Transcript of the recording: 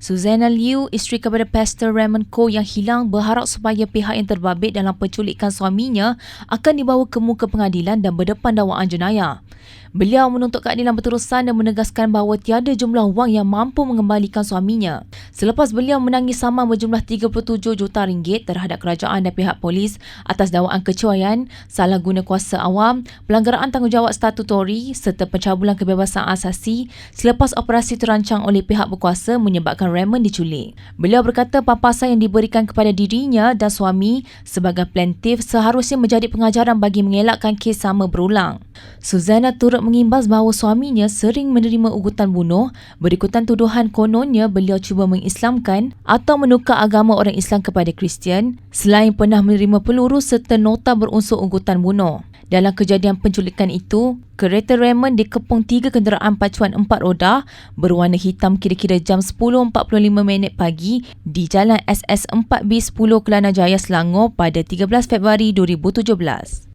Susanna Liu, isteri kepada Pastor Raymond Koh yang hilang berharap supaya pihak yang terbabit dalam penculikan suaminya akan dibawa ke muka pengadilan dan berdepan dakwaan jenayah. Beliau menuntut keadilan berterusan dan menegaskan bahawa tiada jumlah wang yang mampu mengembalikan suaminya. Selepas beliau menangis sama berjumlah 37 juta ringgit terhadap kerajaan dan pihak polis atas dakwaan kecuaian, salah guna kuasa awam, pelanggaran tanggungjawab statutori serta pencabulan kebebasan asasi selepas operasi terancang oleh pihak berkuasa menyebabkan Raymond diculik. Beliau berkata papasan yang diberikan kepada dirinya dan suami sebagai plaintiff seharusnya menjadi pengajaran bagi mengelakkan kes sama berulang. Susanna turut mengimbas bahawa suaminya sering menerima ugutan bunuh berikutan tuduhan kononnya beliau cuba mengislamkan atau menukar agama orang Islam kepada Kristian selain pernah menerima peluru serta nota berunsur ugutan bunuh. Dalam kejadian penculikan itu, kereta Raymond dikepung tiga kenderaan pacuan empat roda berwarna hitam kira-kira jam 10.45 minit pagi di Jalan SS 4B10 Kelana Jaya, Selangor pada 13 Februari 2017.